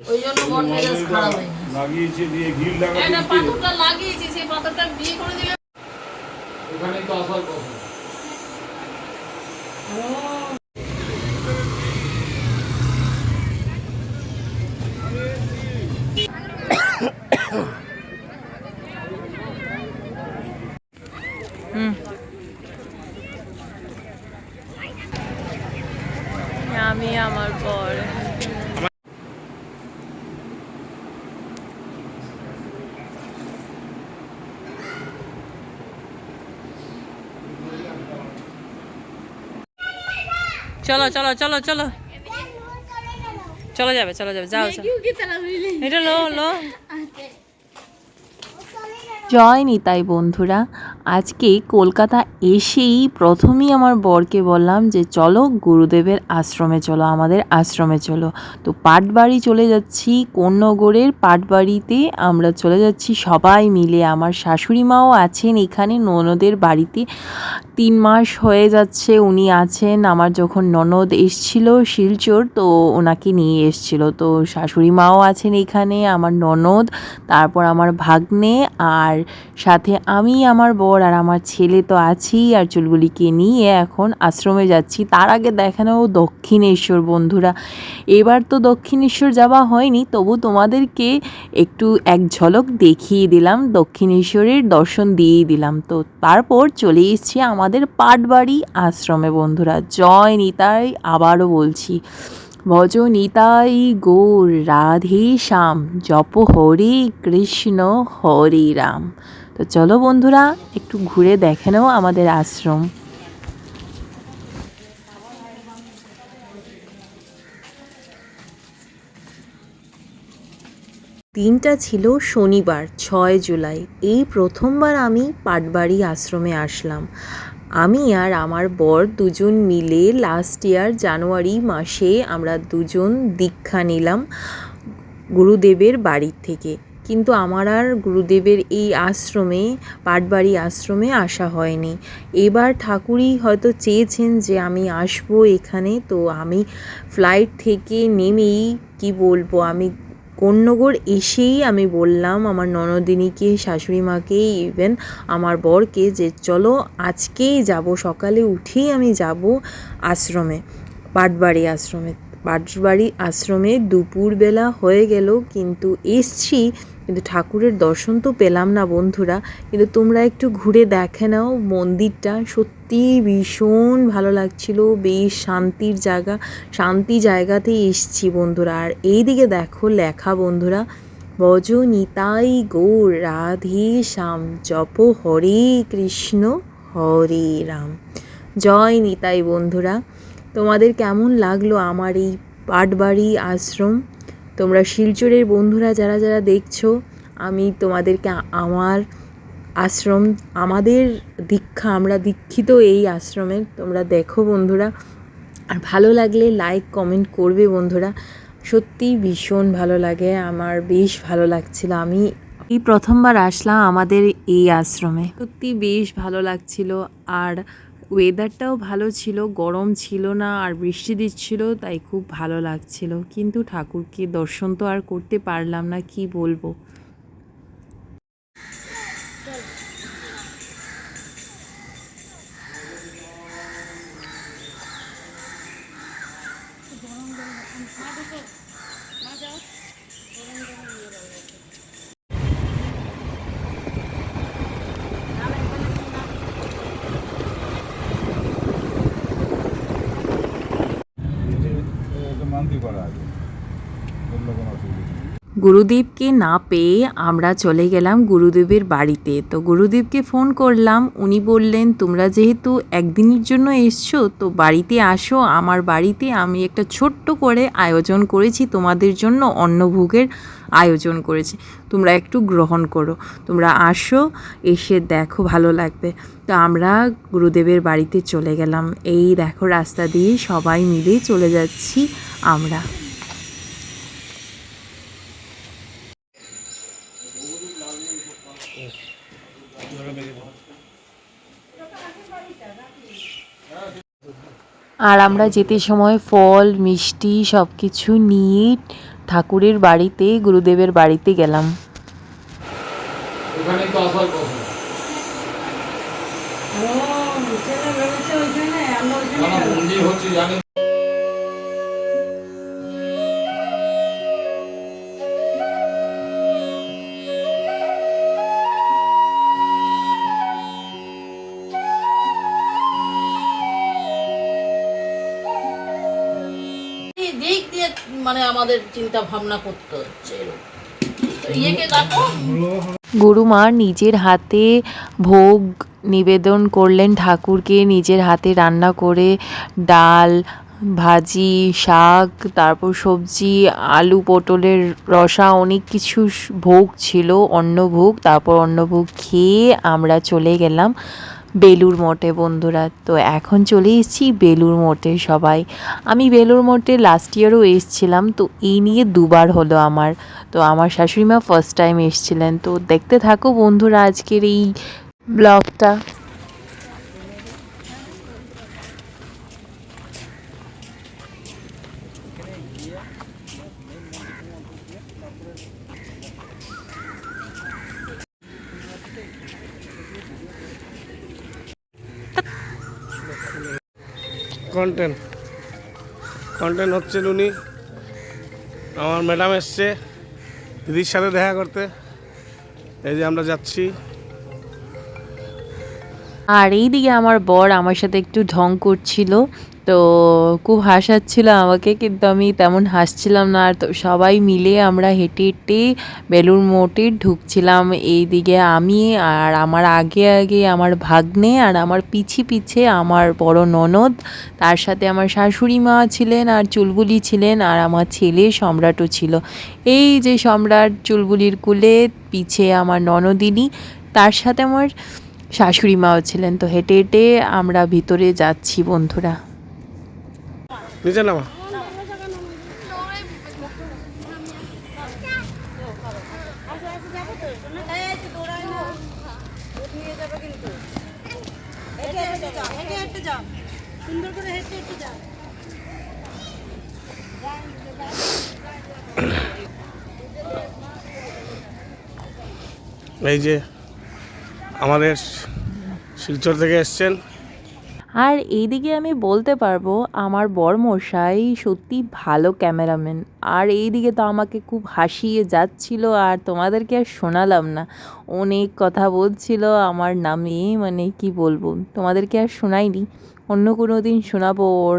ওই জন্য মন মেজাজ খারাপ হয়ে লাগিয়েছে দিয়ে গিল একটা লাগাতে পাথরটা লাগিয়েছি সেই পাথরটা বিয়ে করে দিলে ওখানে তো আসার কথা। আমি আমার পর। চলো চলো চলো চলো। চলো যাবে চলো যাবে যাও যাও এটা লো লো। জয় নিতাই বন্ধুরা। আজকে কলকাতা এসেই প্রথমেই আমার বরকে বললাম যে চলো গুরুদেবের আশ্রমে চলো, আমাদের আশ্রমে চলো। তো পাটবাড়ি চলে যাচ্ছি কোন্নগরের পাটবাড়িতে আমরা চলে যাচ্ছি সবাই মিলে। আমার শাশুড়ি মাও আছেন এখানে, ননদের বাড়িতে। তিন মাস হয়ে যাচ্ছে উনি আছেন। আমার যখন ননদ এসছিল শিলচর, তো ওনাকে নিয়ে এসছিল। তো শাশুড়ি মাও আছেন এখানে, আমার ননদ, তারপর আমার ভাগ্নে, আর সাথে আমি, আমার বর আর আমার ছেলে তো আছি আর চুলগুলিকে নিয়ে এখন আশ্রমে যাচ্ছি। তার আগে দেখানো দক্ষিণেশ্বর, বন্ধুরা। এবার তো দক্ষিণেশ্বর যাওয়া হয়নি, তবু তোমাদেরকে একটু এক ঝলক দেখিয়ে দিলাম, দক্ষিণেশ্বরের দর্শন দিয়েই দিলাম। তো তারপর চলে এসছি আমাদের পাটবাড়ি আশ্রমে, বন্ধুরা। জয় নিতাই, আবারও বলছি। ভজ নিতাই গৌর, রাধে শ্যাম, জপ হরে কৃষ্ণ, হরে রাম। তো চলো বন্ধুরা, একটু ঘুরে দেখে নাও আমাদের আশ্রম। দিনটা ছিল শনিবার, ছয় জুলাই। এই প্রথমবার আমি পাটবাড়ি আশ্রমে আসলাম। আমি আর আমার বর দুজন মিলে লাস্ট ইয়ার জানুয়ারি মাসে আমরা দুজন দীক্ষা নিলাম গুরুদেবের বাড়ির থেকে। কিন্তু আমার আর গুরুদেবের এই আশ্রমে, পাটবাড়ি আশ্রমে আসা হয়নি। এবার ঠাকুরই হয়তো চেয়েছেন যে আমি আসব এখানে, তো আমি ফ্লাইট থেকে নেমেই কি বলব, আমি কন্যগর এসেই আমি বললাম আমার ননদিনীকে শাশুড়ি মাকে ইভেন আমার বরকে যে চলো আজকেই যাব, সকালে উঠেই আমি যাব আশ্রমে, পাটবাড়ি আশ্রমে। পাটবাড়ি আশ্রমে দুপুরবেলা হয়ে গেল, কিন্তু এসছি কিন্তু ঠাকুরের দর্শন তো পেলাম না বন্ধুরা। কিন্তু তোমরা একটু ঘুরে দেখে নাও মন্দিরটা। সত্যি ভীষণ ভালো লাগছিল, বেশ শান্তির জায়গা, শান্তি জায়গাতেই এসছি বন্ধুরা। আর এইদিকে দেখো লেখা বন্ধুরা বজ নিতাই গৌর, রাধে শ্যাম, জপ হরে কৃষ্ণ, হরে রাম। জয় নিতাই বন্ধুরা। তোমাদের কেমন লাগল আমার এই পাটবাড়ি আশ্রম? তোমরা শিলচরের বন্ধুরা যারা যারা দেখছ, আমি তোমাদেরকে আমার আশ্রম, আমাদের দীক্ষা, আমরা দীক্ষিত এই আশ্রমে। তোমরা দেখো বন্ধুরা, আর ভালো লাগলে লাইক কমেন্ট করবে বন্ধুরা। সত্যি ভীষণ ভালো লাগে, আমার বেশ ভালো লাগছিল। আমি এই প্রথমবার আসলাম আমাদের এই আশ্রমে। সত্যি বেশ ভালো লাগছিল, আর ওয়েদারটাও ভালো ছিল, গরম ছিল না, আর বৃষ্টি দিচ্ছিল, তাই খুব ভালো লাগছিল। কিন্তু ঠাকুরকে দর্শন তো আর করতে পারলাম না, কি বলব? গুরুদেবকে না পেয়ে আমরা চলে গেলাম গুরুদেবের বাড়িতে। তো গুরুদেবকে ফোন করলাম, উনি বললেন, তোমরা যেহেতু একদিনের জন্য এসছো, তো বাড়িতে আসো। আমার বাড়িতে আমি একটা ছোট্ট করে আয়োজন করেছি, তোমাদের জন্য অন্নভোগের আয়োজন করেছি। তোমরা একটু গ্রহণ করো। তোমরা আসো, এসে দেখো, ভালো লাগবে। তো আমরা গুরুদেবের বাড়িতে চলে গেলাম। এই দেখো, রাস্তা দিয়ে সবাই মিলে চলে যাচ্ছি আমরা। আর আমরা যেতে সময় ফল মিষ্টি সব কিছু নিয়ে ঠাকুরের বাড়িতে গুরুদেবের বাড়িতে গেলাম। মানে আমাদের চিন্তা ভাবনা করতে হচ্ছে গুরুমা নিজের হাতে ভোগ নিবেদন করলেন, ঠাকুরকে নিজের হাতে রান্না করে ডাল, ভাজি, শাক, তারপর সবজি, আলু, পটলের রসা, অনেক কিছু ভোগ ছিল অন্নভোগ তারপর অন্নভোগ খেয়ে আমরা চলে গেলাম। বেলুর মঠে, বন্ধুরা। তো এখন চলে এসেছি বেলুর মঠে সবাই। আমি বেলুর মঠে লাস্ট ইয়ারও এসেছিলাম, তো এই নিয়ে দুবার হলো আমার। তো আমার শাশুড়ি মা ফার্স্ট টাইম এসেছিলেন। তো দেখতে থাকো বন্ধুরা আজকের এই ব্লগটা কন্টেন্ট কন্টেন্ট হচ্ছেন উনি। আমার ম্যাডাম এসছে। দিদির সাথে দেখা করতে। এই যে আমরা যাচ্ছি। আর এইদিকে আমার বর আমার সাথে একটু ঢং করছিল, তো খুব হাসাচ্ছিল আমাকে, কিন্তু আমি তেমন হাসছিলাম না। আর তো সবাই মিলে আমরা হেঁটে হেঁটে বেলুর মোটে ঢুকছিলাম। এইদিকে আমি আর আমার আগে আগে আমার ভাগ্নে আর আমার পিছে পিছে আমার বড় ননদ, তার সাথে আমার শাশুড়ি মা ছিলেন আর চুলবুলি ছিলেন আর আমার ছেলে সম্রাটও ছিল। এই যে সম্রাট চুলবুলির কুলে পিছে আমার ননদিনী, তার সাথে আমার শাশুড়ি মাও ছিলেন তো হেঁটে হেঁটে আমরা ভিতরে যাচ্ছি বন্ধুরা। এই যে আমাদের শিলচর থেকে এসছেন। আর এইদিকে আমি বলতে পারব, আমার বরমশাই সত্যি ভালো ক্যামেরাম্যান। আর এইদিকে তো আমাকে খুব হাসিয়ে যাচ্ছিল, আর তোমাদেরকে আর শোনালাম না। অনেক কথা বলছিল, আমার নামে মানে কি বলব, তোমাদেরকে আর শোনাইনি। অন্য কোনো দিন শোনাবো ওর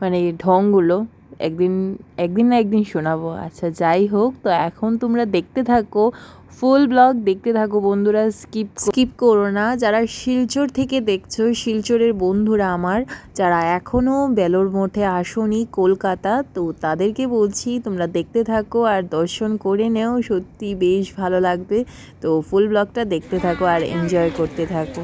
মানে ঢংগুলো, একদিন একদিন না একদিন শোনাবো। আচ্ছা যাই হোক, তো এখন তোমরা দেখতে থাকো ফুল ব্লগ দেখতে থাকো বন্ধুরা, স্কিপ স্কিপ করো না। যারা শিলচর থেকে দেখছ, শিলচরের বন্ধুরা আমার, যারা এখনও বেলোর মঠে আসনি কলকাতা, তো তাদেরকে বলছি তোমরা দেখতে থাকো আর দর্শন করে নেও। সত্যি বেশ ভালো লাগবে। তো ফুল ব্লগটা দেখতে থাকো আর এনজয় করতে থাকো।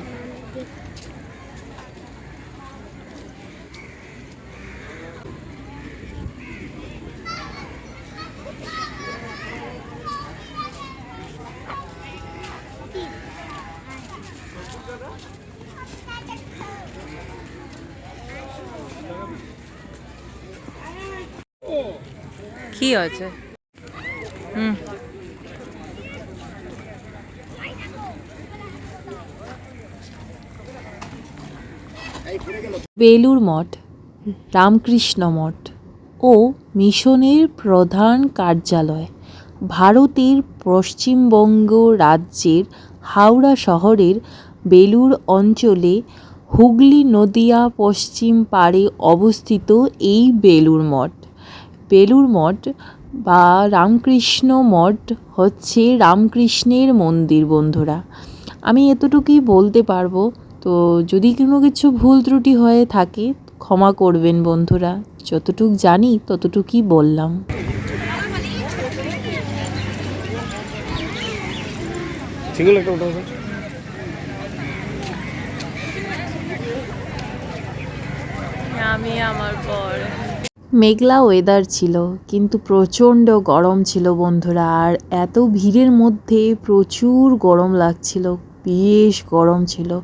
কি আছে? হুম। বেলুর মঠ, রামকৃষ্ণ মঠ ও মিশনের প্রধান কার্যালয়, ভারতের পশ্চিমবঙ্গ রাজ্যের হাওড়া শহরের বেলুর অঞ্চলে হুগলি নদিয়া পশ্চিম পাড়ে অবস্থিত এই বেলুর মঠ। বেলুর মঠ বা রামকৃষ্ণ মঠ হচ্ছে রামকৃষ্ণের মন্দির বন্ধুরা। আমি এতটুকুই বলতে পারব। তো যদি কোনো কিছু ভুল ত্রুটি হয়ে থাকে ক্ষমা করবেন বন্ধুরা। যতটুক জানি ততটুকুই বললাম। আমি আমার পর। মেঘলা ওয়েদার ছিল, কিন্তু প্রচণ্ড গরম ছিল বন্ধুরা, আর এত ভিড়ের মধ্যে প্রচুর গরম লাগছিল, বেশ গরম ছিল।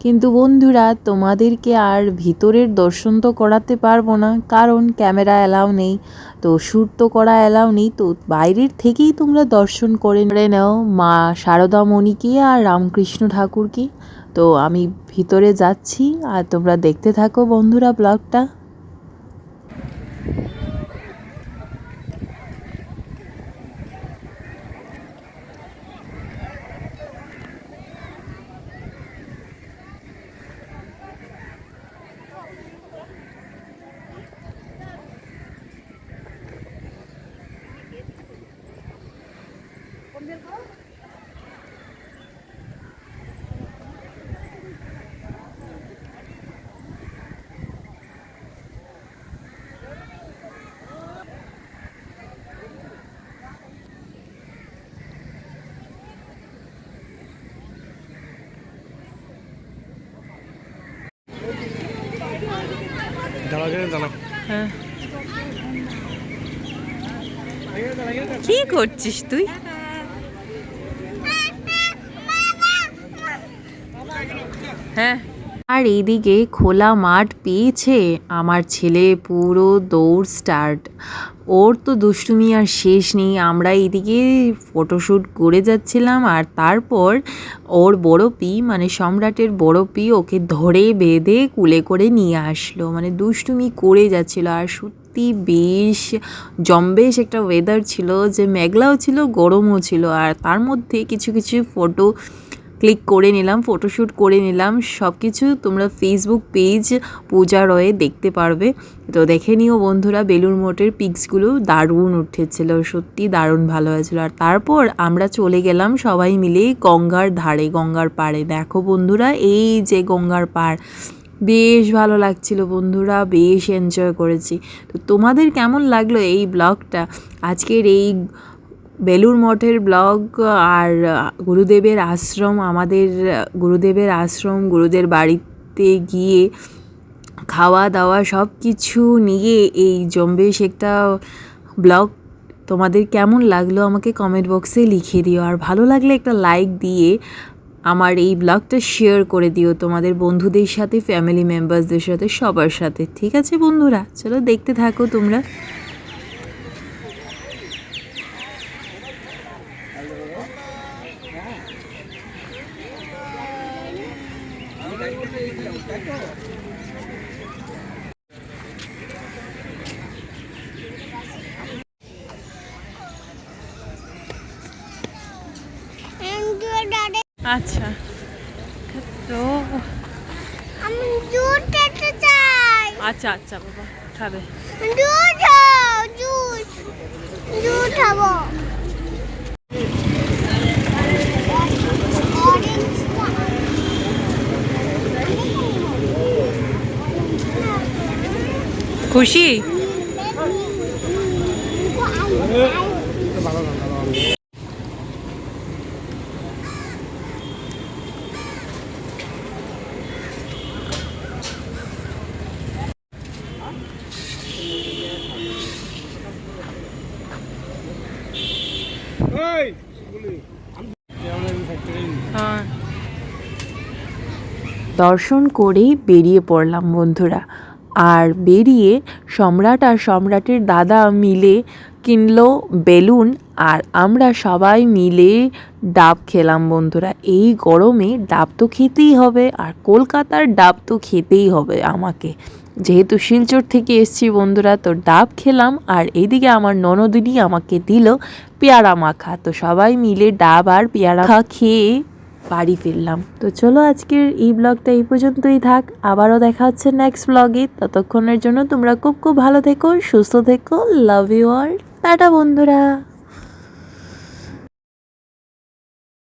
কিন্তু বন্ধুরা, তোমাদেরকে আর ভিতরের দর্শন তো করাতে পারব না, কারণ ক্যামেরা অ্যালাউ নেই, তো শ্যুট তো করা অ্যালাউ নেই, তো বাইরের থেকেই তোমরা দর্শন করে নাও মা শারদা মণিকে আর রামকৃষ্ণ ঠাকুরকে। তো আমি ভিতরে যাচ্ছি, আর তোমরা দেখতে থাকো বন্ধুরা ব্লগটা। দাঁড়া কি করছিস তুই? হ্যাঁ। আর এইদিকে খোলা মাঠ পেয়েছে আমার ছেলে পুরো দৌড় স্টার্ট ওর তো দুষ্টুমি আর শেষ নেই, আমরা এইদিকে ফটোশ্যুট করে যাচ্ছিলাম আর তারপর ওর বড় পি মানে সম্রাটের বড় পি, ওকে ধরে বেঁধে কুলে করে নিয়ে আসলো। মানে দুষ্টুমি করে যাচ্ছিল আর সত্যি বেশ জম্বেশ একটা ওয়েদার ছিল যে মেঘলাও ছিল, গরমও ছিল আর তার মধ্যে কিছু কিছু ফটো ক্লিক করে নিলাম ফটোশ্যুট করে নিলাম সব কিছু তোমরা ফেসবুক পেজ পূজা রয়ে দেখতে পারবে। তো দেখে নিও বন্ধুরা, বেলুর মঠের পিক্সগুলো দারুণ উঠেছিল, সত্যি দারুণ ভালো হয়েছিল। আর তারপর আমরা চলে গেলাম সবাই মিলে গঙ্গার ধারে, গঙ্গার পাড়ে। দেখো বন্ধুরা, এই যে গঙ্গার পাড়, বেশ ভালো লাগছিল বন্ধুরা, বেশ এনজয় করেছি। তো তোমাদের কেমন লাগল এই ব্লগটা আজকের এই বেলুর মঠের ব্লগ আর গুরুদেবের আশ্রম, আমাদের গুরুদেবের আশ্রম, গুরুদের বাড়িতে গিয়ে খাওয়া দাওয়া সব কিছু নিয়ে এই জম্বেশ একটা ব্লগ। তোমাদের কেমন লাগল আমাকে কমেন্ট বক্সে লিখে দিও। আর ভালো লাগলে একটা লাইক দিয়ে আমার এই ব্লগটা শেয়ার করে দিও তোমাদের বন্ধুদের সাথে ফ্যামিলি মেম্বার্সদের সাথে, সবার সাথে। ঠিক আছে বন্ধুরা, চলো দেখতে থাকো তোমরা। আচ্ছা। তো আমি দুধ খেতে চাই। আচ্ছা আচ্ছা বাবা খাবে। দুধ খাও দুধ দুধ খাব খুশি? হ্যাঁ। দর্শন করেই বেরিয়ে পড়লাম বন্ধুরা। আর বেরিয়ে সম্রাট আর সম্রাটের দাদা মিলে কিনলো বেলুন আর আমরা সবাই মিলে ডাব খেলাম বন্ধুরা। এই গরমে ডাব তো খেতেই হবে আর কলকাতার ডাব তো খেতেই হবে আমাকে। যেহেতু শিলচর থেকে এসছি বন্ধুরা, তো ডাব খেলাম আর এইদিকে আমার ননদিনী আমাকে দিল পেয়ারা মাখা। তো সবাই মিলে ডাব আর পেয়ারা খেয়ে বাড়ি ফিরলাম। তো চলো আজকের এই ব্লগটা এই পর্যন্তই থাক। আবারও দেখা হচ্ছে নেক্সট ব্লগে ততক্ষণের জন্য তোমরা খুব খুব ভালো থেকো, সুস্থ থেকো। লাভ ইউ অল টাটা বন্ধুরা।